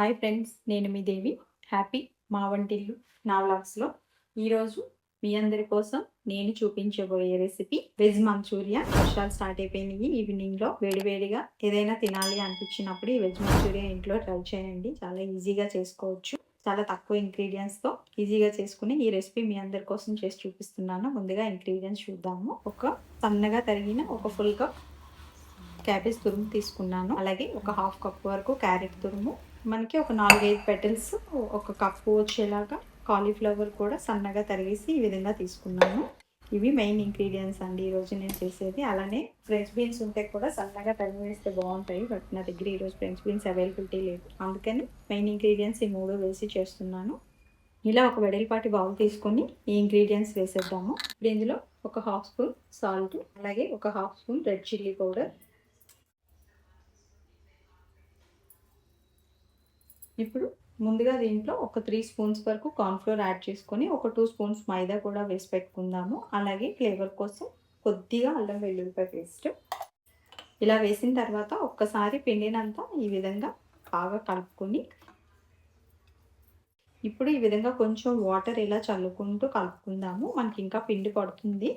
Hi friends నేను మీ దేవి. Happy మా వంటిల్లు నా వ్లాగ్స్లో ఈరోజు మీ అందరి కోసం నేను చూపించబోయే రెసిపీ వెజ్ మంచూరియా. వర్షాలు స్టార్ట్ అయిపోయినాయి. ఈవినింగ్లో వేడివేడిగా ఏదైనా తినాలి అనిపించినప్పుడు ఈ వెజ్ మంచూరియా ఇంట్లో ట్రై చేయండి. చాలా ఈజీగా చేసుకోవచ్చు. చాలా తక్కువ ఇంగ్రీడియంట్స్తో ఈజీగా చేసుకుని ఈ రెసిపీ మీ అందరి కోసం చేసి చూపిస్తున్నాను. ముందుగా ఇంగ్రీడియంట్స్ చూద్దాము. ఒక సన్నగా తరిగిన ఒక ఫుల్ కప్ క్యాబేజ్ తురుము తీసుకున్నాను. అలాగే ఒక హాఫ్ కప్ వరకు క్యారెట్ తురుము. మనకి ఒక నాలుగైదు పెటల్స్ ఒక కప్పు వచ్చేలాగా కాలీఫ్లవర్ కూడా సన్నగా తరిగేసి ఈ విధంగా తీసుకున్నాను. ఇవి మెయిన్ ఇంగ్రీడియంట్స్ అండి. ఈరోజు నేను చేసేది. అలానే ఫ్రెంచ్ బీన్స్ ఉంటే కూడా సన్నగా తరిగి వేస్తే బాగుంటాయి. బట్ నా దగ్గర ఈరోజు ఫ్రెంచ్ బీన్స్ అవైలబిలిటీ లేదు. అందుకని మెయిన్ ఇంగ్రీడియంట్స్ ఈ మూడు వేసి చేస్తున్నాను. ఇలా ఒక వెడల్పాటి బౌల్ తీసుకొని ఈ ఇంగ్రీడియంట్స్ వేసేద్దాము. ఇప్పుడు ఇందులో ఒక హాఫ్ స్పూన్ సాల్ట్ అలాగే ఒక half spoon red chilli powder ఇప్పుడు ముందుగా దీంట్లో ఒక త్రీ స్పూన్స్ వరకు కార్న్ఫ్లోర్ యాడ్ చేసుకొని ఒక టూ స్పూన్స్ మైదా కూడా వేసి పెట్టుకుందాము. అలాగే ఫ్లేవర్ కోసం కొద్దిగా అల్లం వెల్లుల్లిపాయ పేస్ట్. ఇలా వేసిన తర్వాత ఒక్కసారి పిండినంతా ఈ విధంగా బాగా కలుపుకొని ఇప్పుడు ఈ విధంగా కొంచెం వాటర్ ఇలా చల్లుకుంటూ కలుపుకుందాము. మనకి ఇంకా పిండి పడుతుంది.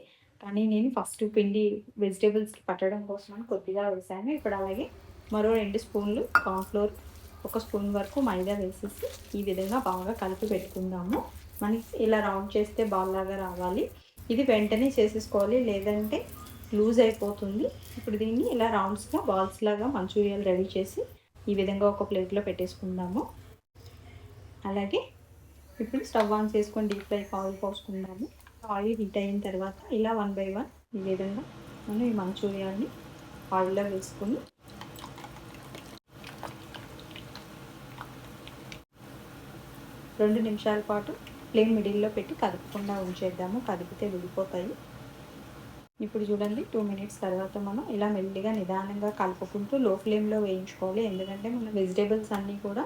కానీ నేను ఫస్ట్ పిండి వెజిటేబుల్స్కి పట్టడం కోసం కొద్దిగా వేసాను. ఇప్పుడు అలాగే మరో రెండు స్పూన్లు కార్న్ఫ్లోర్ ఒక స్పూన్ వరకు మైదా వేసేసి ఈ విధంగా బాగా కలిపి పెట్టుకుందాము. మనకి ఇలా రౌండ్ చేస్తే బాల్ లాగా రావాలి. ఇది వెంటనే చేసేసుకోవాలి లేదంటే లూజ్ అయిపోతుంది. ఇప్పుడు దీన్ని ఇలా రౌండ్స్గా బాల్స్ లాగా మంచూరియాలు రెడీ చేసి ఈ విధంగా ఒక ప్లేట్లో పెట్టేసుకుందాము. అలాగే ఇప్పుడు స్టవ్ ఆన్ చేసుకొని డీప్ ఫ్రై ఆయిల్ పోసుకుందాము. ఆయిల్ హీట్ అయిన తర్వాత ఇలా వన్ బై వన్ ఈ విధంగా మనం ఈ మంచూరియాని ఆయిల్లో వేసుకుని రెండు నిమిషాల పాటు ఫ్లేమ్ మిడిల్లో పెట్టి కదపకుండా ఉంచేద్దాము. కదిపితే విడిపోతాయి. ఇప్పుడు చూడండి టూ మినిట్స్ తర్వాత మనం ఇలా మెల్లిగా నిదానంగా కలుపుకుంటూ లో ఫ్లేమ్లో వేయించుకోవాలి. ఎందుకంటే మనం వెజిటేబుల్స్ అన్నీ కూడా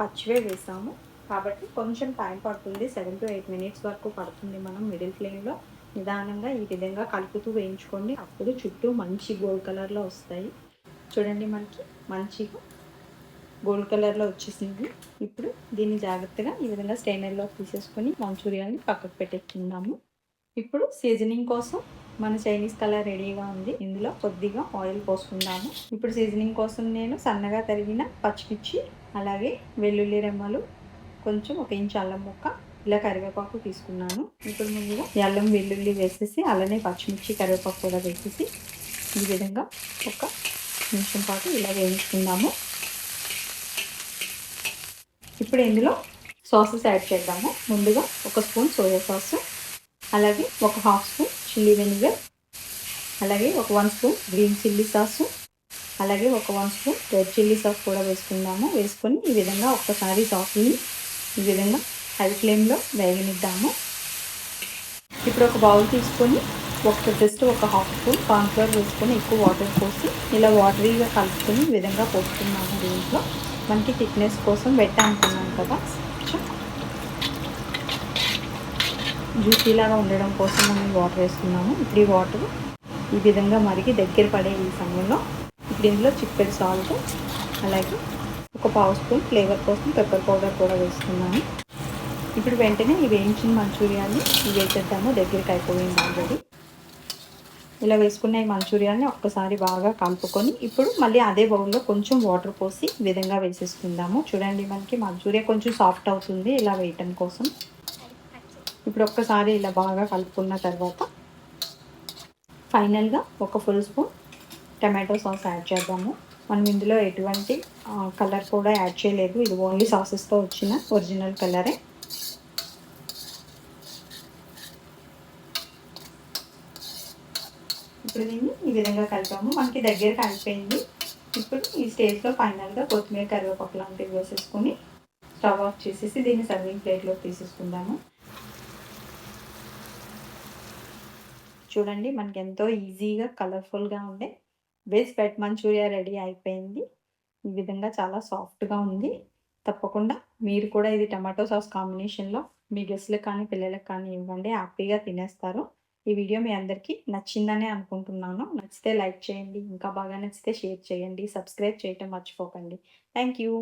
పచ్చివే వేసాము. కాబట్టి కొంచెం టైం పడుతుంది. సెవెన్ టు ఎయిట్ మినిట్స్ వరకు పడుతుంది మనం మిడిల్ ఫ్లేమ్లో. నిదానంగా ఈ విధంగా కలుపుతూ వేయించుకోండి. అప్పుడు చుట్టూ మంచి గోల్డ్ కలర్లో వస్తాయి. చూడండి మనకి మంచిగా గోల్డ్ కలర్లో వచ్చేసింది. ఇప్పుడు దీన్ని జాగ్రత్తగా ఈ విధంగా స్టైనర్లో తీసేసుకొని మంచూరియాని పక్కకు పెట్టేసుకుందాము. ఇప్పుడు సీజనింగ్ కోసం మన చైనీస్ కలర్ రెడీగా ఉంది. ఇందులో కొద్దిగా ఆయిల్ పోసుకుందాము. ఇప్పుడు సీజనింగ్ కోసం నేను సన్నగా తరిగిన పచ్చిమిర్చి అలాగే వెల్లుల్లి రెమ్మలు కొంచెం ఒక ఇంచు అల్లం ముక్క ఇలా కరివేపాకు తీసుకున్నాను. ఇప్పుడు ముందుగా అల్లం వెల్లుల్లి వేసేసి అలానే పచ్చిమిర్చి కరివేపాకు కూడా వేసేసి ఈ విధంగా ఒక నిమిషం పాటు ఇలా వేయించుకుందాము. ఇప్పుడు ఇందులో సాసెస్ యాడ్ చేద్దాము. ముందుగా ఒక స్పూన్ సోయా సాస్ అలాగే ఒక హాఫ్ స్పూన్ చిల్లీ వెనిగర్ అలాగే ఒక one spoon green chilli sauce అలాగే ఒక one spoon red chilli sauce కూడా వేసుకుందాము. వేసుకొని ఈ విధంగా ఒక్కసారి సాస్ని ఈ విధంగా హై ఫ్లేమ్లో వేగనిద్దాము. ఇప్పుడు ఒక బౌల్ తీసుకొని ఒక జస్ట్ ఒక హాఫ్ స్పూన్ కార్న్ఫ్లవర్ వేసుకొని ఎక్కువ వాటర్ పోసి ఇలా వాటరీగా కలుపుకొని ఈ విధంగా పోస్తున్నాము దీంట్లో. మనకి థిక్నెస్ కోసం వెట్ అనుకున్నాం కదా. జ్యూసీలాగా ఉండడం కోసం మనం వాటర్ వేస్తున్నాము ఇప్పుడు ఈ వాటర్ ఈ విధంగా మరిగి దగ్గర పడే ఈ సమయంలో ఇప్పుడు ఇందులో చిక్కడి సాల్ట్ అలాగే ఒక పావు స్పూన్ ఫ్లేవర్ కోసం పెప్పర్ పౌడర్ కూడా వేస్తున్నాము ఇప్పుడు వెంటనే ఈ వేయించిన మంచూరియాన్ని వేసేద్దాము. దగ్గరికి అయిపోయింది ఆల్రెడీ ఇలా వేసుకున్న ఈ మంచూరియాన్ని ఒక్కసారి బాగా కలుపుకొని ఇప్పుడు మళ్ళీ అదే బౌల్లో కొంచెం వాటర్ పోసి ఈ విధంగా వేసేసుకుందాము. చూడండి మనకి మంచూరియా కొంచెం సాఫ్ట్ అవుతుంది ఇలా వేయటం కోసం. ఇప్పుడు ఒక్కసారి ఇలా బాగా కలుపుకున్న తర్వాత ఫైనల్గా ఒక full spoon tomato sauce add చేద్దాము. మనం ఇందులో ఎటువంటి కలర్ కూడా యాడ్ చేయలేదు. ఇది ఓన్లీ సాసెస్తో వచ్చిన ఒరిజినల్ కలరే. ఇప్పుడు దీన్ని ఈ విధంగా కలిపాము. మనకి దగ్గర కలిపోయింది ఇప్పుడు ఈ స్టేజ్లో ఫైనల్గా కొత్తిమీర కరివేపాకు లాంటివి వేసేసుకొని స్టవ్ ఆఫ్ చేసేసి దీన్ని సర్వింగ్ ప్లేట్లోకి తీసేసుకుందాము. చూడండి మనకి ఎంతో ఈజీగా కలర్ఫుల్గా ఉండే వెజ్ పెట్ మంచూరియా రెడీ అయిపోయింది. ఈ విధంగా చాలా సాఫ్ట్గా ఉంది. తప్పకుండా మీరు కూడా ఇది టమాటో సాస్ కాంబినేషన్లో మీ గెస్ట్లకు కానీ పిల్లలకు కానీ ఇవ్వండి. హ్యాపీగా తినేస్తారు. ఈ వీడియో మీ అందరికీ నచ్చిందనే అనుకుంటున్నాను. నచ్చితే లైక్ చేయండి ఇంకా బాగా నచ్చితే షేర్ చేయండి సబ్స్క్రైబ్ చేయటం మర్చిపోకండి. Thank you